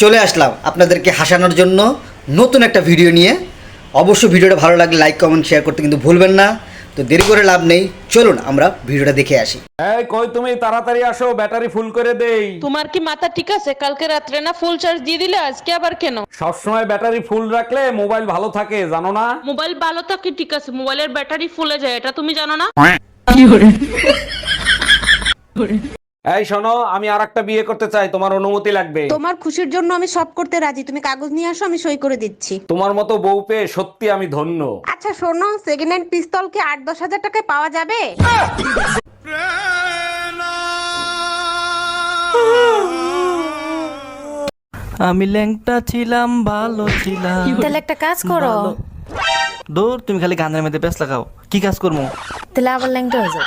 চলে আসলাম আপনাদেরকে হাসানোর জন্য নতুন একটা ভিডিও নিয়ে। অবশ্যই ভিডিওটা ভালো লাগলে লাইক কমেন্ট শেয়ার করতে কিন্তু ভুলবেন না। তো দেরি করে লাভ নেই চলুন আমরা ভিডিওটা দেখে আসি। এই কই তুমি তাড়াতাড়ি আসো ব্যাটারি ফুল করে দেই। তোমার কি মাথা ঠিক আছে? কালকে রাত্রে না ফুল চার্জ দিয়ে দিলে আজকে আবার কেন? সবসময় ব্যাটারি ফুল রাখলে মোবাইল ভালো থাকে জানো না? মোবাইল ভালো থাকে ঠিক আছে। মোবাইলের ব্যাটারি ফুলে যায় এটা তুমি জানো না? এই শোনো আমি আর একটা বিয়ে করতে চাই তোমার অনুমতি লাগবে। তোমার খুশির জন্য আমি সব করতে রাজি। তুমি কাগজ নিয়ে আসো আমি সই করে দিচ্ছি। তোমার মতো বউ পেয়ে সত্যি আমি ধন্য। আচ্ছা শোনো সেকেন্ড হ্যান্ড পিস্তল কি আট দশ হাজার টাকায় পাওয়া যাবে? আমি ল্যাংটা ছিলাম ভালো ছিলাম। তাহলে একটা কাজ করো। দূর তুমি খালি গানের মধ্যে ব্যস্ত লাগাও। কি কাজ করব? তাহলে আবার ল্যাংটা হয়ে যাও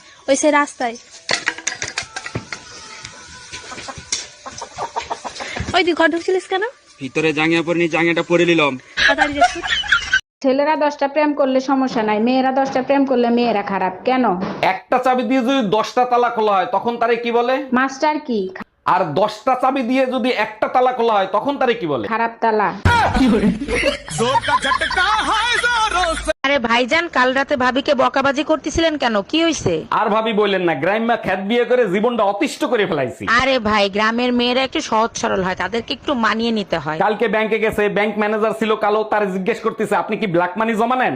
ওই সে রাস্তায়। ওই তুই ঘর ঢুকছিলিস কেন? ভিতরে জাঙ্গিয়া নিয়ে জাঙ্গিয়াটা পরে নিলাম। তাড়াতাড়ি যাচ্ছি ছেলেরা দশটা প্রেম করলে সমস্যা নাই মেয়েরা দশটা প্রেম করলে মেয়েরা খারাপ কেন? একটা চাবি দিয়ে যদি দশটা তালা খোলা হয় তখন তারে কি বলে? মাস্টার কি? আর দশটা চাবি দিয়ে যদি একটা তালা খোলা হয় তখন তারে কি বলে? খারাপ তালা। আরে ভাইজান কাল রাতে ভাবিকে বকাবাজি করতেছিলেন কেন? কি হইছে? আর ভাবি বললেন না গ্রাম্যা খ্যাত বিয়ে করে জীবনটা অতিষ্ঠ করে ফেলাইছি। আরে ভাই গ্রামের মেয়েরা একটু সহজ সরল হয় তাদেরকে একটু মানিয়ে নিতে হয়। কালকে ব্যাংকে গেছে ব্যাংক ম্যানেজার ছিল কালো তার জিজ্ঞেস করতেছে আপনি কি ব্ল্যাক মানি জমা নেন?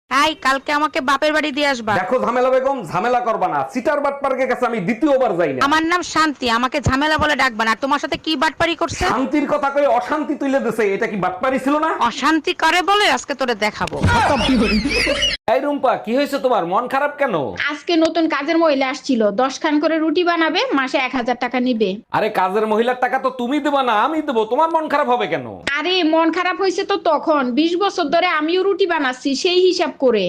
এই কালকে আমাকে বাপের বাড়ি দিয়ে আসবা। দেখো ঝামেলা বেগম ঝামেলা করবা না। সিটার বাট পার্কের কাছে আমি দ্বিতীয়বার যাই না। আমার নাম শান্তি আমাকে ঝামেলা বলে ডাকবা না। তোমার সাথে কি বাটপারি করছে? শান্তির কথা কয়ে অশান্তি তুলে দিছে এটা কি বাটপারি ছিল না? অশান্তি করে বলে? আজকে তোরে দেখাবো। এই রুম্পা কি হয়েছে তোমার? মন খারাপ কেন? আজকে নতুন কাজের মহিলা আসছিল। দশ খান করে রুটি বানাবে মাসে এক হাজার টাকা নিবে। আরে কাজের মহিলার টাকা তো তুমি দেবা না আমি দেবো। তোমার মন খারাপ হবে কেন? আরে মন খারাপ হয়েছে তো তখন। বিশ বছর ধরে আমিও রুটি বানাচ্ছি সেই হিসাব করে।